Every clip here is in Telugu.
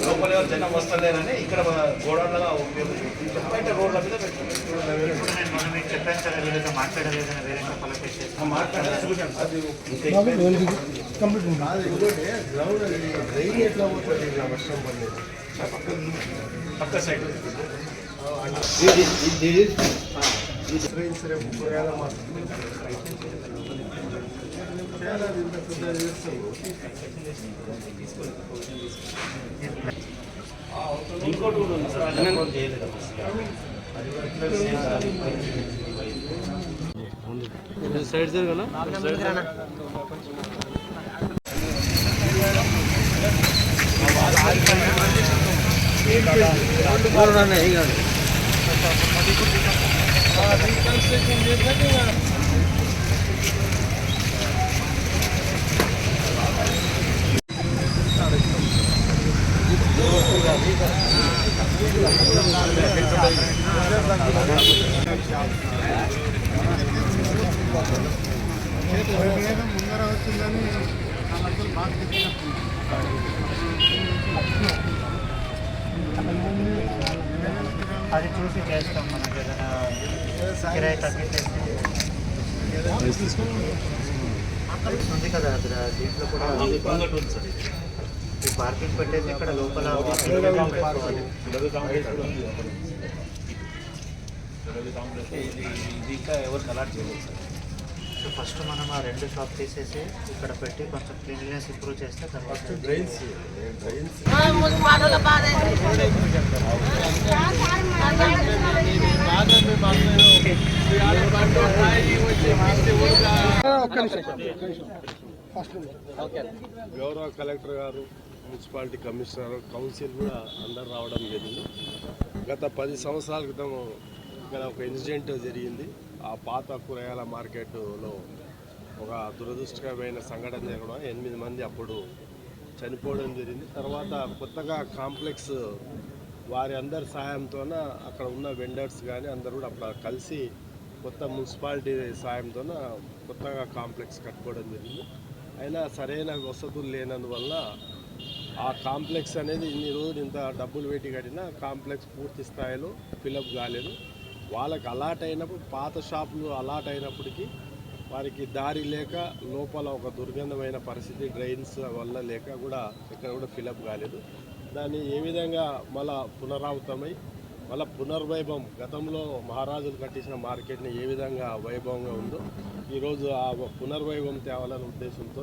లోపల ఎవరు జనం వస్తలేరని ఇక్కడ గోడౌన్లుగా ఉపయోగించి బయట రోడ్ల మీద పెట్టారు మాట్లాడలేదని వేరే పక్క సైడ్ సరే కూరగాయల మార్కెట్ చేయాలి ఇంత పెద్ద ఇంకోటి కూడా ఉంది సార్ అది సైడ్ జరగనా ముందర వచ్చిందని అది చూసి చేస్తాం మనకి ఏదైనా కిరాయి తగ్గించేసి ఉంది కదా అక్కడ దీంట్లో కూడా ఇంకోటి ఉంది సార్ ఈ పార్కింగ్ పెట్టేసి ఇక్కడ లోపల walking పెట్టుకోవాలి. ఇది ఇది ఇంకా ఎవరికి అలాట్ చేయలేదు సార్ సో ఫస్ట్ మనం ఆ రెండు షాప్ తీసేసి ఇక్కడ పెట్టి కొంచెం క్లీన్లీనెస్ ఇంప్రూవ్ చేస్తే తర్వాత డ్రైన్స్ గౌరవ కలెక్టర్ గారు మున్సిపాలిటీ కమిషనర్ కౌన్సిల్ కూడా అందరు రావడం జరిగింది. గత పది సంవత్సరాల క్రితం ఇక్కడ ఒక ఇన్సిడెంట్ జరిగింది. ఆ పాత కూరగాయల మార్కెట్లో ఒక దురదృష్టకరమైన సంఘటన జరగడం ఎనిమిది మంది అప్పుడు చనిపోవడం జరిగింది. తర్వాత కొత్తగా కాంప్లెక్స్ వారి అందరి సహాయంతోన అక్కడ ఉన్న వెండర్స్ కానీ అందరూ కూడా అప్పుడు కలిసి కొత్త మున్సిపాలిటీ సాయంతోన కొత్తగా కాంప్లెక్స్ కట్టుకోవడం జరిగింది. అయినా సరైన వసతులు లేనందువల్ల ఆ కాంప్లెక్స్ అనేది ఇన్ని రోజులు ఇంత డబ్బులు పెట్టి కట్టినా కాంప్లెక్స్ పూర్తి స్థాయిలో ఫిలప్ కాలేదు. వాళ్ళకి అలాట్ అయినప్పుడు పాత షాపులు అలాట్ అయినప్పటికీ వారికి దారి లేక లోపల ఒక దుర్గంధమైన పరిస్థితి డ్రైన్స్ వల్ల లేక కూడా ఇక్కడ కూడా ఫిలప్ కాలేదు. దాన్ని ఏ విధంగా మళ్ళా పునరావృతమై మళ్ళా పునర్వైభవం గతంలో మహారాజులు కట్టించిన మార్కెట్ని ఏ విధంగా వైభవంగా ఉందో ఈరోజు ఆ పునర్వైభవం తేవాలనే ఉద్దేశంతో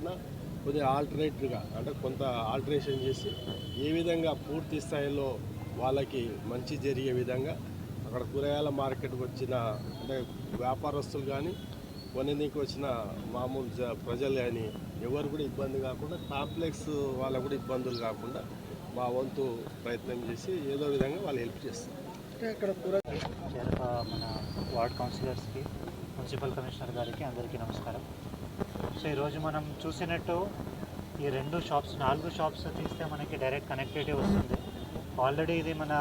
కొద్దిగా ఆల్టర్నేట్గా అంటే కొంత ఆల్టరేషన్ చేసి ఏ విధంగా పూర్తి స్థాయిలో వాళ్ళకి మంచి జరిగే విధంగా అక్కడ కూరగాయల మార్కెట్కి వచ్చిన అంటే వ్యాపారస్తులు కానీ కొనేందుకు వచ్చిన మామూలు జ- ప్రజలు కానీ ఎవరు కూడా ఇబ్బంది కాకుండా కాంప్లెక్స్ వాళ్ళకు కూడా ఇబ్బందులు కాకుండా మా వంతు ప్రయత్నం చేసి ఏదో విధంగా వాళ్ళు హెల్ప్ చేస్తారు. చేరక మన వార్డ్ కౌన్సిలర్స్కి మున్సిపల్ కమిషనర్ గారికి అందరికీ నమస్కారం. సో ఈరోజు మనం చూసినట్టు ఈ రెండు షాప్స్ నాలుగు షాప్స్ తీస్తే మనకి డైరెక్ట్ కనెక్టివిటీ వస్తుంది. ఆల్రెడీ ఇది మన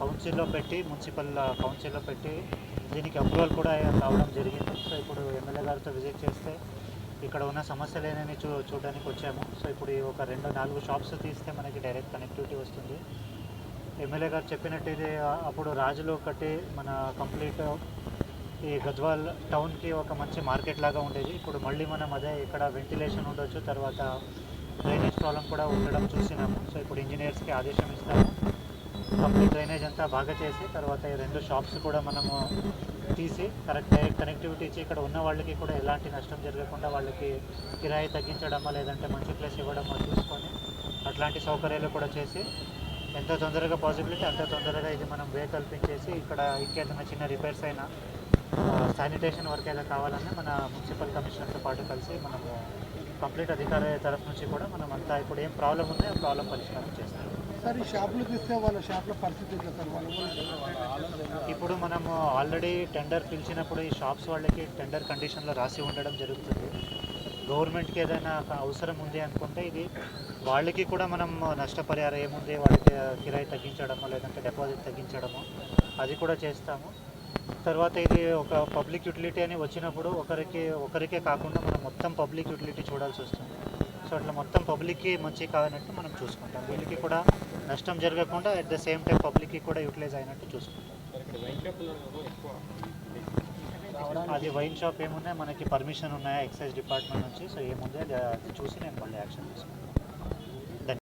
కౌన్సిల్లో పెట్టి మున్సిపల్ కౌన్సిల్లో పెట్టి దీనికి అప్రూవల్ కూడా రావడం జరిగింది. సో ఇప్పుడు ఎమ్మెల్యే గారితో విజిట్ చేస్తే ఇక్కడ ఉన్న సమస్యలు ఏమేమి చూ చూడడానికి వచ్చాము. సో ఇప్పుడు ఒక రెండు నాలుగు షాప్స్ తీస్తే మనకి డైరెక్ట్ కనెక్టివిటీ వస్తుంది. ఎమ్మెల్యే గారు చెప్పినట్టు ఇది అప్పుడు రాజులు ఒకటి మన కంప్లీట్ ఈ గజ్వాల్ టౌన్కి ఒక మంచి మార్కెట్ లాగా ఉండేది. ఇప్పుడు మళ్ళీ మనం అదే ఇక్కడ వెంటిలేషన్ ఉండొచ్చు. తర్వాత డ్రైనేజ్ ప్రాబ్లం కూడా ఉండడం చూసినాము. సో ఇప్పుడు ఇంజనీర్స్కి ఆదేశం ఇస్తాము. కంప్లీట్ డ్రైనేజ్ అంతా బాగా చేసి తర్వాత ఈ రెండు షాప్స్ కూడా మనము తీసి కరెక్ట్ కనెక్టివిటీ ఇచ్చి ఇక్కడ ఉన్న వాళ్ళకి కూడా ఎలాంటి నష్టం జరగకుండా వాళ్ళకి కిరాయి తగ్గించడమా లేదంటే మంచి ప్లేస్ ఇవ్వడమో చూసుకొని అట్లాంటి సౌకర్యాలు కూడా చేసి ఎంత తొందరగా పాసిబిలిటీ అంత తొందరగా ఇది మనం వే కల్పించేసి ఇక్కడ ఇంకేదైనా చిన్న రిపేర్స్ అయినా శానిటేషన్ వర్క్ ఏదో కావాలన్నా మన మున్సిపల్ కమిషనర్తో పాటు కలిసి మనము కంప్లీట్ అధికారి తరఫు నుంచి కూడా మనం అంతా ఇప్పుడు ఏం ప్రాబ్లం ఉందో ఆ ప్రాబ్లం పరిష్కారం చేస్తాం. సార్ ఈ షాపులు తీస్తే వాళ్ళ షాప్ల పరిస్థితి ఎట్లా సార్? వాళ్ళు ఇప్పుడు మనము ఆల్రెడీ టెండర్ పిలిచినప్పుడు ఈ షాప్స్ వాళ్ళకి టెండర్ కండిషన్లో రాసి ఉండడం జరుగుతుంది. గవర్నమెంట్కి ఏదైనా అవసరం ఉంది అనుకుంటే ఇది వాళ్ళకి కూడా మనం నష్టపరిహారం ఏముంది? వాళ్ళకి కిరాయి తగ్గించడమో లేదంటే డిపాజిట్ తగ్గించడమో అది కూడా చేస్తాము. తర్వాత ఇది ఒక పబ్లిక్ యూటిలిటీ అని వచ్చినప్పుడు ఒకరికి ఒకరికే కాకుండా మనం మొత్తం పబ్లిక్ యూటిలిటీ చూడాల్సి వస్తుంది. సో అట్లా మొత్తం పబ్లిక్కి మంచి కాదన్నట్టు మనం చూసుకుంటాం. వీళ్ళకి కూడా నష్టం జరగకుండా అట్ ద సేమ్ టైం పబ్లిక్కి కూడా యూటిలైజ్ అయినట్టు చూసుకుంటాం అది వైన్ షాప్ ఏమున్నాయి? మనకి పర్మిషన్ ఉన్నాయా? ఎక్సైజ్ డిపార్ట్మెంట్ నుంచి. సో ఏముంది? అది చూసి నేను మళ్ళీ యాక్షన్ తీసుకుంటాను.